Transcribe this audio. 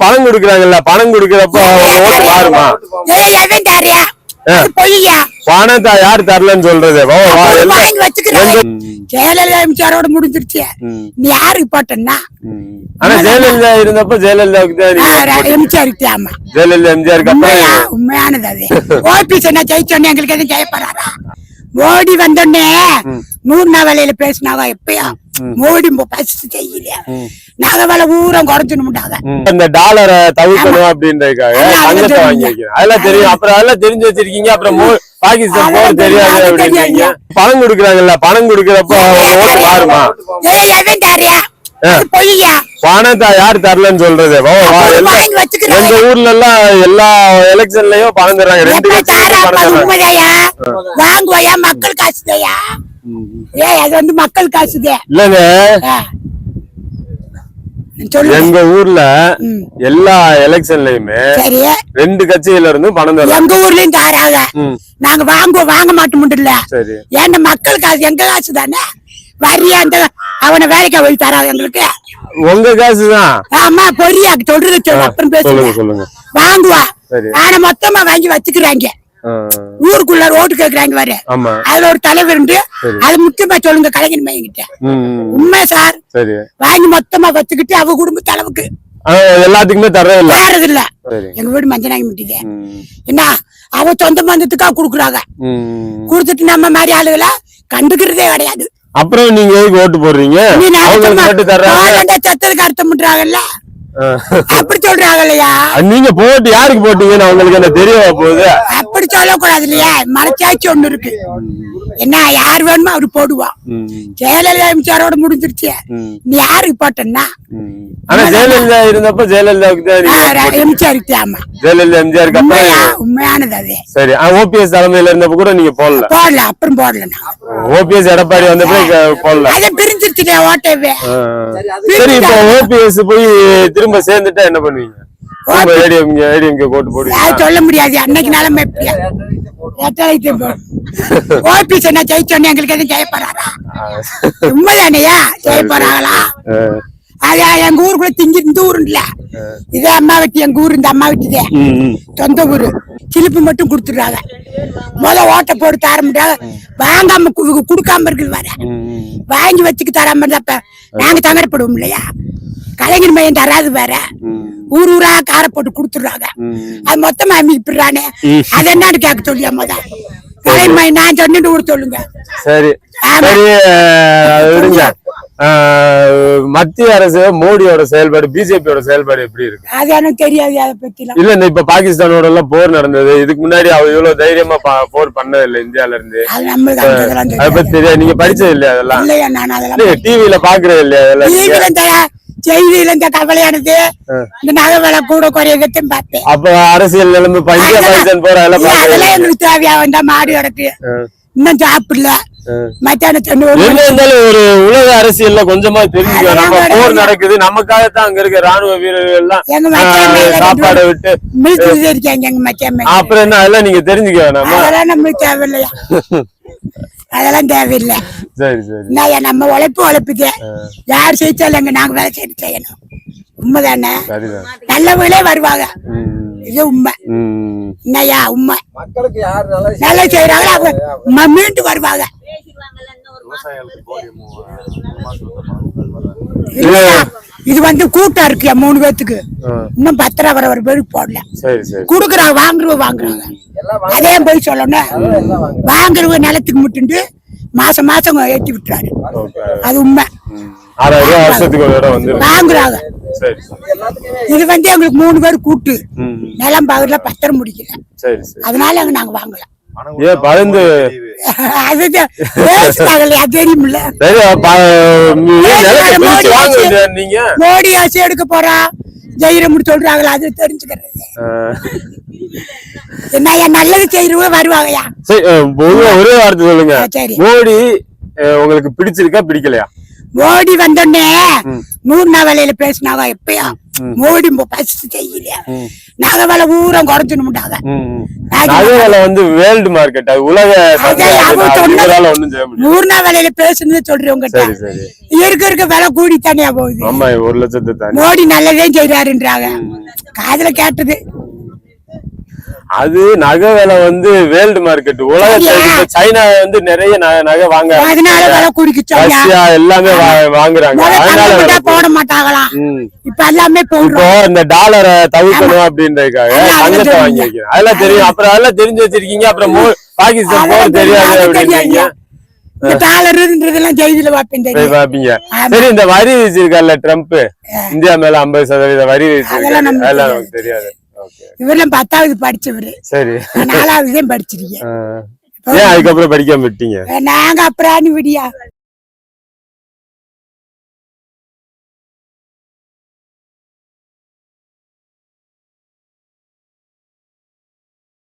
பணம் கொடுக்குறாங்கல்ல பணம் கொடுக்கறப்ப ஓட்டு மாறுமா? பணத்தை யார் தரலன்னு சொல்றது? ஜெயலலிதா எம்ஜிஆரோட முடிஞ்சிருச்சு. நீ யாருக்கு போட்டன்னா ம். ஆனா ஜெயலலிதா இருந்தப்ப ஜெயலலிதாவுக்கு எம்ஜிஆருக்கு ஆமா. ஜெயலலிதா எம்ஜிஆருக்கு அப்புறம் உண்மையானது அது. ஓபிஎஸ் என்ன ஜெயிச்சோன்னு எங்களுக்கு எதுவும் ஜெயப்படாரா மோடி வந்தோடனே நூறு நவலையில பேசினாங்க எப்பயும்? மோடி ஃபர்ஸ்ட் செய்யல நகவலை ஊரம் குறைஞ்சுட்டாங்க ம். இந்த டாலரை தவிர்க்கணும் அப்படின்றதுக்காக தங்கத்தை தெரியும். வாங்கி வைக்கிறேன் அதெல்லாம் தெரியும். அப்புறம் அதெல்லாம் தெரிஞ்சு வச்சிருக்கீங்க. அப்புறம் பாகிஸ்தான் போர் தெரியாது. அப்படின்றீங்க. தெரியும். பணம் கொடுக்குறாங்கல்ல. பணம் கொடுக்கறப்ப ஓட்டு மாறுமா? பணத்தை யார் தரலன்னு சொல்றது. எங்க ஊர்ல எல்லாம் எல்லா எலெக்ஷன்லயும் பணம் தர்றாங்க? ரெண்டு? வாங்குவாயா? மக்கள் காசுதையா ஏய் அது வந்து மக்கள் காசுதே. இல்லங்க. எங்க ஊர்ல. எல்லா எலெக்ஷன்லயுமே ரெண்டு கட்சியில இருந்தும் பணம் தர்றாங்க எங்க ஊர்லயும் தாராங்க. நாங்க வாங்குவோம் வாங்க மாட்டோம்ல சரி. ஏன்டா மக்கள் காசு எங்க காசு தானே? வரியா அந்த அவனை வேலைக்கு போய் தராங்க எங்களுக்கு. உங்க காசுதான் ஆமா பொரியா சொல்றது சொல்லு அப்புறம் பேசுங்க. வாங்குவா. ஆனா மொத்தமா வாங்கி வச்சுக்கிறாங்க. ஆ, ஊருக்குள்ள ஓட்டு கேக்குறாங்க ஆமா. அதுல ஒரு தலைவர் அது முக்கியமா சொல்லுங்க கலைஞர் மையங்கிட்ட. உண்மை சார். வாங்கி மொத்தமா வச்சுக்கிட்டு அவ குடும்பத்து அளவுக்கு. ஆ, எல்லாத்துக்குமே தரவே இல்ல வேறது இல்ல எங்க வீடு மஞ்சனாகி முட்டிது ம், என்ன? அவ சொந்த பந்தத்துக்கா குடுக்குறாங்க. குடுத்துட்டு நம்ம மாதிரி ஆளுகளை கண்டுக்கிறதே கிடையாது. அப்புறம் நீங்க எதுக்கு ஓட்டு போடுறீங்க? சத்ததுக்கு அர்த்தம் பண்றாங்கல்ல. அப்படி சொல்றாங்க இல்லையா நீங்க போட்டு யாருக்கு போட்டீங்கன்னு அவங்களுக்கு என்ன தெரியவா போகுது? அப்படி சொல்லக்கூடாது இல்லையா மனச்சாட்சி ஒண்ணு இருக்கு. என்ன யார் வேணுமோ அவரு போடுவான் ம், ஜெயலலிதா எம்ஜிஆரோட முடிஞ்சிருச்சு. நீ யாருக்கு போட்டன்னா. ஆனா ஜெயலலிதா இருந்தப்ப ஜெயலலிதாவுக்கு எம்ஜிஆருக்கு ஆமா. ஜெயலலிதா எம்ஜிஆருக்கு அப்புறம் உண்மையானது அது. சரி ஓபிஎஸ் தலைமையில இருந்தப்ப கூட நீங்க போடல. போடல அப்புறம் போடல ஓபிஎஸ் எடப்பாடி வந்தப்ப போடல. அதை பிரிஞ்சிருச்சுல ஓட்டவே. சரி இப்போ ஓபிஎஸ் போய் திரும்ப சேர்ந்துட்டா என்ன பண்ணுவீங்க? திரும்ப ஏடிஎம் ஏடிஎம் ஓட்டு போடுவீங்க. அது சொல்ல முடியாது. அன்னைக்கு நிலைமை எப்படியா ஓபிஎஸ் என்ன ஜெயிச்சோன்னு எங்களுக்கு எதுவும் உண்மைதானையா ஜெய போறாங்களா? அது எங்க ஊருக்குள்ள திங்கி இந்த ஊரு இல்ல. இதே அம்மா வெட்டி எங்க ஊரு இந்த அம்மா வெட்டிதே சொந்த ஊரு. சிலிப்பு மட்டும் கொடுத்துடுறாங்க. முத ஓட்ட போட்டு தர முடியாது. வாங்காம குடுக்காம இருக்குது வர வாங்கி வச்சுக்கு தராம இருந்தப்ப நாங்க சங்கடப்படுவோம் இல்லையா? கலைஞர் மையம் தராது வேற. ஊர் ஊரா காரை போட்டு கொடுத்துடுறாங்க. அது மொத்தமா அமைப்பிடுறானே. அது என்னன்னு கேட்க சொல்லியா முத? கலைஞர் மையம் நான் சொன்னிட்டு ஊர் சொல்லுங்க. சரி. விடுங்க மத்திய அரசு மோடியோட செயல்பாடு பிஜேபியோட செயல்பாடு எப்படி இருக்கு? அது எனக்கு தெரியாது அதை பத்திலாம். இல்ல இந்த இப்ப பாகிஸ்தானோட எல்லாம் போர் நடந்தது. இதுக்கு முன்னாடி அவ இவ்வளவு தைரியமா போர் பண்ணது இல்ல இந்தியால இருந்து. அது பத்தி தெரியாது. நீங்க படிச்சது இல்லையா அதெல்லாம்? டிவில பாக்குறது இல்லையா அதெல்லாம்? செய்தியில இந்த கவலையானது இந்த நகை விலை கூட குறையதையும் பார்த்தேன். அப்ப அரசியல் நிலைமை பஞ்ச பாகிஸ்தான் போற அதெல்லாம் எங்களுக்கு தேவையா வந்தா மாடு கிடக்கு இன்னும் சாப்பிடல ஒரு உலக அரசியல்ல கொஞ்சமா தெரிஞ்சுக்கோ. போர் நடக்குது. நமக்காகத்தான் அங்க இருக்க ராணுவ வீரர்கள் எல்லாம் சாப்பாடை விட்டு அப்புறம் என்ன அதெல்லாம் நீங்க தெரிஞ்சுக்க வேணாமா அதெல்லாம் நம்மளுக்கு தேவையில்லையா? அதெல்லாம் தேவையில்லை. சரி சரி. நான் நம்ம உழைப்பு உழைப்புது யார் செய்தாலும் எங்க நாங்க வேலை செய்து செய்யணும். உண்மைதானே? நல்லவங்களே வருவாங்க. இது உண்மை. ம். என்னய்யா உண்மை. மக்களுக்கு யார் நல்லா நல்லா செய்யறாங்களோ அவங்க ம- மீண்டு வருவாங்க. இல்லையா? இது வந்து கூட்டம் இருக்குயா மூணு பேத்துக்கு. இன்னும் பத்து ரூபா வர ஒரு பேருக்கு போடல. சரி சரி. குடுக்குறாங்க வாங்குறவ வாங்குறாங்க. எல்லாம் அதே போய் சொல்லணும். வாங்குறவ நிலத்துக்கு முட்டுண்டு மாசம் மாசம் ஏற்றி விட்டுறாரு. அது உண்மை. வாங்குறாங்க. இது வந்து எங்களுக்கு மூணு பேர் கூட்டு. நிலம் பகுதியில பத்திரம் முடிக்கல. அதனால அங்க நாங்க வாங்கல. ஏன் பழுந்து அது பேசுறாங்களே அது தெரியுமில்ல. சரி ப- நீ ஏன் நிலத்தை பிரிச்சு வாங்க வேண்டியது நீங்க? மோடி ஆட்சி எடுக்க போறா? ஜெயிரம் சொல்றாங்களா? அது தெரிஞ்சுக்கிறது. ஆ, என்ன நல்லது செய்யறவங்க வருவாங்கயா சரி ஒரே வார்த்தை சொல்லுங்க. சரி. மோடி உங்களுக்கு பிடிச்சிருக்கா பிடிக்கலையா? மோடி வந்தோடனே நூறு நவலையில பேசினாங்க எப்பயும் மோடி ஃபர்ஸ்ட் செய்யல நகை விலை ஊரம் குறைஞ்சினுட்டாங்க ம், ம். நகை விலை வந்து வேர்ல்டு மார்க்கெட். உலக நூறுனா விலையில பேசுனது சொல்றேன் உங்ககிட்ட இருக்க இருக்க விலை கூடி தனியா போகுது ஆமா ஒரு லட்சத்தை மோடி நல்லதே செய்யறாருன்றாங்க காதுல கேட்டது. அது நகை விலை வந்து வேர்ல்டு மார்க்கெட். உலக சரியா? சந்தை. சைனா வந்து நிறைய நகை வாங்க ரஷ்யா எல்லாமே வாங்குறாங்க. அதனால போட மாட்டாங்களாம். இப்ப எல்லாமே இப்போ இந்த டாலரை தவிர்க்கணும் அப்படின்றதுக்காக தங்கத்தை. வாங்கி வைக்கிறேன் அதெல்லாம் தெரியும். அப்புறம் அதெல்லாம் தெரிஞ்சு வச்சிருக்கீங்க. அப்புறம் பாகிஸ்தான் அதெல்லாம் தெரியாது அப்படின்றீங்க. பாப்பீங்க. சரி இந்த வரி விதிச்சிருக்காருல்ல ட்ரம்ப் இந்தியா மேல ஐம்பது சதவீத வரி விதிச்சிருக்காரு தெரியாது. இவரெல்லாம் பத்தாவது படிச்சவரு. சரி. நாலாவது தான் படிச்சிருக்கேன் அதுக்கப்புறம் படிக்காம விட்டீங்க? நாங்க அப்புறம் விடியா?